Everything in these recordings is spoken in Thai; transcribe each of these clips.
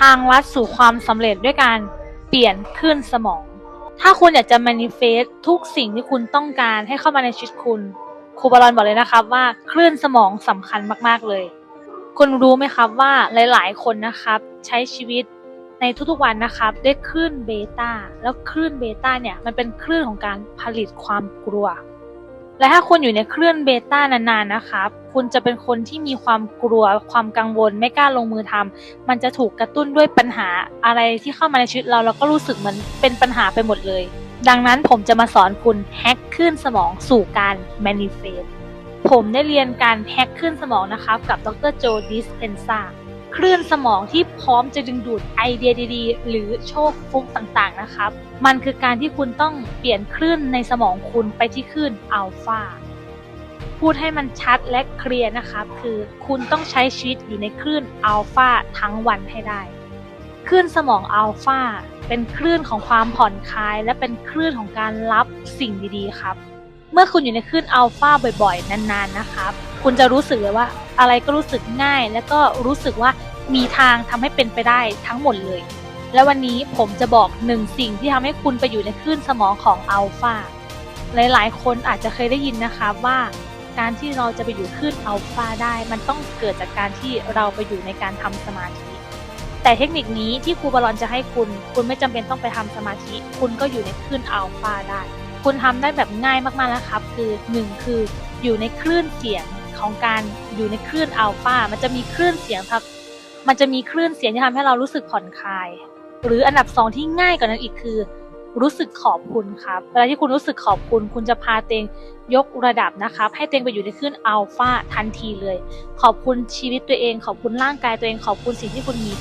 ทางลัดสู่ความสำเร็จด้วยการเปลี่ยนคลื่นสมอง ถ้าคุณอยากจะ manifest ทุกสิ่งที่คุณต้องการให้เข้ามาในชีวิตคุณครูบาลอนบอกเลยนะครับว่าคลื่นสมองสำคัญมากๆเลย คุณรู้ไหมครับว่าหลาย ๆ คนนะครับใช้ชีวิตในทุกๆวันนะครับด้วยคลื่นเบต้าแล้วคลื่นเบต้าเนี่ยมันเป็นคลื่นของการผลิตความกลัว และถ้าคุณอยู่ในคลื่นเบต้านานๆนะครับคุณจะเป็นคนที่มีความกลัวความกังวล ไม่กล้าลงมือทำมันจะถูกกระตุ้นด้วยปัญหาอะไรที่เข้ามาในชีวิตเราเราก็รู้สึกเหมือนเป็นปัญหาไปหมดเลย ดังนั้นผมจะมาสอนคุณแฮกคลื่นสมองสู่การ manifest ผมได้เรียนการแฮกคลื่นสมองนะครับกับดรโจดิสเพนซ่า คลื่นสมองที่พร้อมจะดึงดูดไอเดียดีๆ หรือโชคฟุกต่างๆนะครับ มันคือการที่คุณต้องเปลี่ยนคลื่นในสมองคุณไปที่คลื่นอัลฟาพูดให้มันชัดและเคลียร์นะครับ คือคุณต้องใช้ชีวิตอยู่ในคลื่นอัลฟาทั้งวันให้ได้คลื่นสมองอัลฟาเป็นคลื่นของความผ่อนคลาย และเป็นคลื่นของการรับสิ่งดีๆครับ มื่อคุณอยู่ในคลื่นอัลฟาบ่อยๆ นานๆนะครับคุณจะรู้สึกเลยว่าอะไรก็รู้สึกง่าย และก็รู้สึกว่ามีทางทำให้เป็นไปได้ทั้งหมดเลย และวันนี้ผมจะบอกหนึ่งสิ่งที่ทำให้คุณไปอยู่ในคลื่นสมองของอัลฟาหลายๆ คนอาจจะเคยได้ยินนะครับว่าการที่เราจะไปอยู่คลื่นอัลฟาได้ มันต้องเกิดจากการที่เราไปอยู่ในการทำสมาธิ แต่เทคนิคนี้ที่ครูบาลอนจะให้คุณ คุณไม่จำเป็นต้องไปทำสมาธิ คุณก็อยู่ในคลื่นอัลฟาได้ คุณทำได้แบบง่ายมากๆนะครับ คือหนึ่งคืออยู่ในคลื่นเสียงของการอยู่ในคลื่นอัลฟามันจะมีคลื่นเสียงครับ มันจะมีคลื่นเสียงที่ทำให้เรารู้สึกผ่อนคลาย หรืออันดับสองที่ง่ายกว่านั้นอีกคือ รู้สึกขอบคุณครับเวลาที่คุณรู้สึกขอบคุณ คุณจะพาเตงยกระดับนะครับ ให้เตงไปอยู่ในคลื่นอัลฟาทันทีเลย ขอบคุณชีวิตตัวเอง ขอบคุณร่างกายตัวเอง ขอบคุณสิ่งที่คุณมี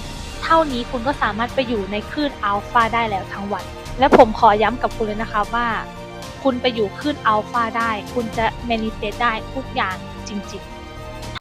เท่านี้คุณก็สามารถไปอยู่ในคลื่นอัลฟาได้แล้วทั้งวัน และผมขอย้ำกับคุณเลยนะคะว่า คุณไปอยู่ขึ้นอัลฟาได้ คุณจะเมนิเตตได้ทุกอย่างจริง ๆ